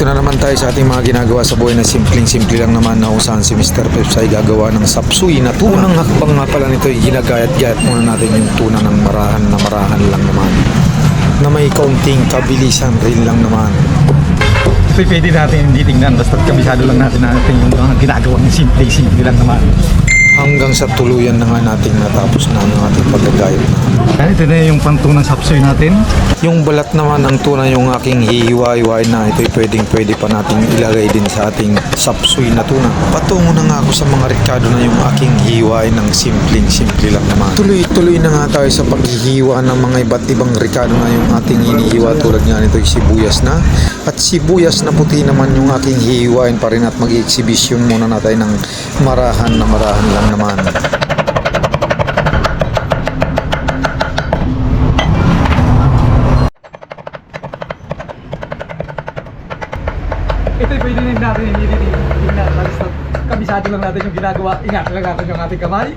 Dito na naman tayo sa ating mga ginagawa sa buhay na simpleng-simple lang naman na kung saan si Mr. Peps ay gagawa ng sapsuy na tuna. Unang hakbang nga pala nito ay ginagayat-gayat muna natin yung tuna ng marahan na marahan lang naman na may kaunting kabilisan rin lang naman. Ito pwede natin hindi tingnan basta kabisado lang natin natin yung mga ginagawa ng simple-simple lang naman. Hanggang sa tuluyan na nga nating natapos na ang ating paggagayat na. Ito na yung pantunang sapsoy natin. Yung balat naman ng tuna yung aking hihiwa-hiwain na ito'y pwedeng pwede pa nating ilagay din sa ating sapsuy na tuna. Patungo na nga ako sa mga rekado na yung aking hiwain ng simpleng-simple lang naman. Tuloy-tuloy na nga tayo sa paghihiwa ng mga iba't ibang rekado na yung ating hinihiwa tulad nga nito'y sibuyas na. At sibuyas na puti naman yung aking hihiwain pa rin at mag-exhibition muna natin ng marahan na marahan lang naman. Ito pwede rin natin hindi tingnan basta kabisado lang natin yung ginagawa. Ingat lang natin yung ating kamay.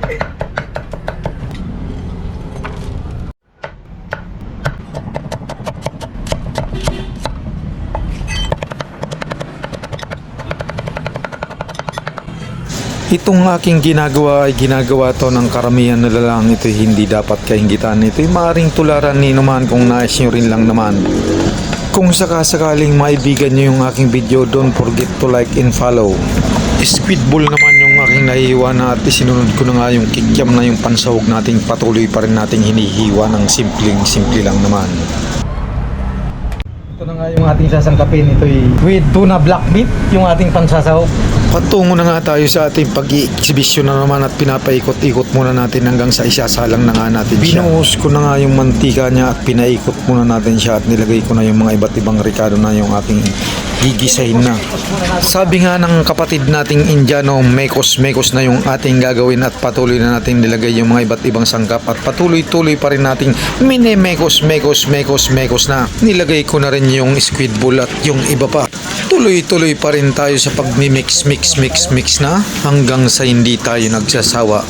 Itong aking ginagawa ay ginagawa to ng karamihan na lang ito hindi dapat kaingitan. Ito'y maaring tularan ni naman kung nais nyo rin lang naman. Kung sakasakaling maibigan nyo yung aking video, don't forget to like and follow. Squid ball naman yung aking nahihiwa na at isinunod ko na nga yung kikyam na yung pansahog nating patuloy pa rin nating hinihiwa ng simpleng simple lang naman. Ito na nga yung ating sasangkapin. Ito'y with tuna black meat, yung ating pansasahog. Patungo na nga tayo sa ating pag-i-exhibition na naman at pinapaikot-ikot muna natin hanggang sa isasalang na nga natin siya. Binuhos ko na nga yung mantika niya at pinaikot muna natin siya at nilagay ko na yung mga iba't ibang rekado na yung aking gigisahin na. Sabi nga ng kapatid nating Indiano, mekos-mekos na yung ating gagawin at patuloy na natin nilagay yung mga iba't ibang sangkap at patuloy-tuloy pa rin nating mine-mekos-mekos-mekos-mekos na. Nilagay ko na rin yung squid ball at yung iba pa. Tuloy-tuloy pa rin tayo sa pagmi-mix, mix, mix, mix na hanggang sa hindi tayo nagsasawa.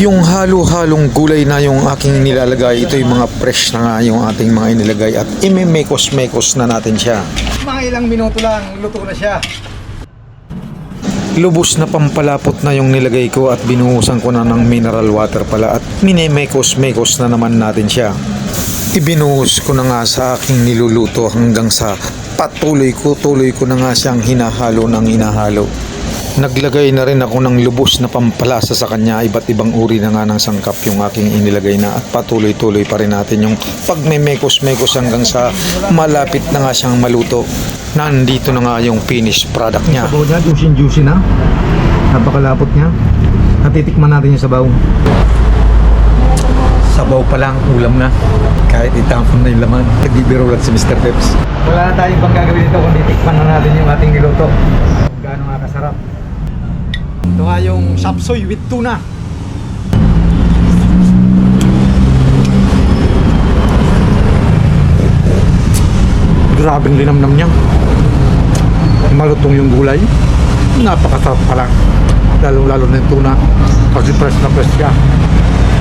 Yung halo-halong gulay na yung aking nilalagay, ito yung mga fresh na nga yung ating mga inilagay at imimekos-mekos na natin siya. Mga ilang minuto lang, luto na siya. Lubos na pampalapot na yung nilagay ko at binuhusan ko na ng mineral water pala at minemekos-mekos na naman natin siya. Ibinuhos ko na nga sa aking niluluto hanggang sa patuloy ko, tuloy ko na nga siyang hinahalo ng hinahalo. Naglagay na rin ako ng lubos na pampalasa sa kanya, iba't ibang uri na nga ng sangkap yung aking inilagay na at patuloy-tuloy pa rin natin yung pagmemekos-mekos hanggang sa malapit na nga siyang maluto. Nandito na nga yung finished product niya. Sabaw niya, juicy-juicy na. Napakalapot niya. Natitikman natin yung sabaw. Sabaw pa lang, ulam na. Kahit itapon na yung laman. Nagbibiro lang si Mr. Peps. Wala na tayong pang gagawin ito kundi tikman na natin yung ating niluto. Kung gaano nga kasarap. Ito nga yung sapsoy with tuna. Grabing linamnam niya malutong yung gulay napakasarap pala lalo lalo na yung tuna kasi fresh na fresh siya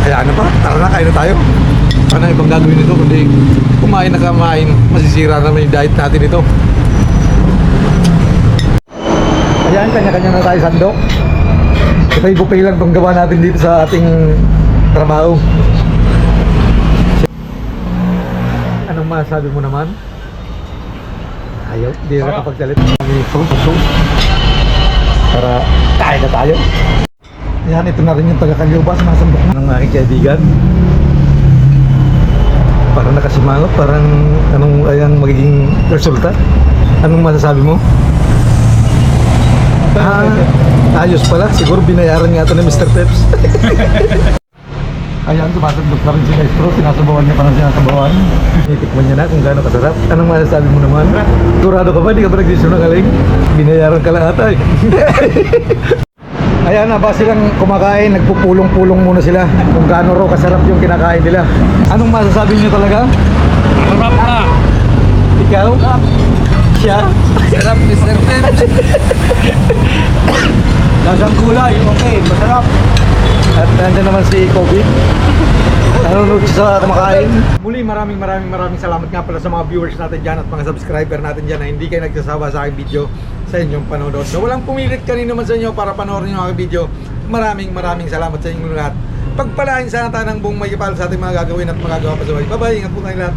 kaya ano pa tara na kain na tayo. Ano ibang gagawin nito kundi kumain na kumain masisira naman yung diet natin ito. Ayan kanya-kanya na tayo sandok. Ito yung buffet lang itong gawa natin dito sa ating trabaho. Anong masasabi mo naman? Ayaw, hindi na so. Para tayo na tayo. Yan, ito na rin yung taga-Kalyobas, nasambok na ng aking kaibigan. Parang nakasimangot, parang anong ayang magiging resulta? Anong masasabi mo? Ah, ayos pala. Siguro binayaran nga ito ni Mr. Peps. Ayan, tumasagdok na rin si Maestro. Sinasabawan niya parang sinasabawan. Titikman niya na kung gaano kasarap. Anong masasabi mo naman? Turado ka ba? Di ka ba nagsisunagaling? Binayaran ka lang ata eh. Ayan na ba silang kumakain, nagpupulong-pulong muna sila kung gaano raw kasarap yung kinakain nila. Anong masasabi niyo talaga? Sarap na. Ikaw? Siya? Sarap, Mr. Peps. Lasang gulay, okay, masarap. At nandiyan naman si Kobe. Nanonood siya sa kumakain. Muli maraming maraming maraming salamat nga pala sa mga viewers natin dyan at mga subscriber natin dyan na hindi kayo nagsasawa sa aking video sa inyong panonood. So walang pumilit kanino man sa inyo para panoorin yung aking video. Maraming maraming salamat sa inyong lahat. Pagpalain sana tayo ng buong may sa ating mga gagawin at magagawa pa sa buhay. Bye-bye, ingat po tayong lahat.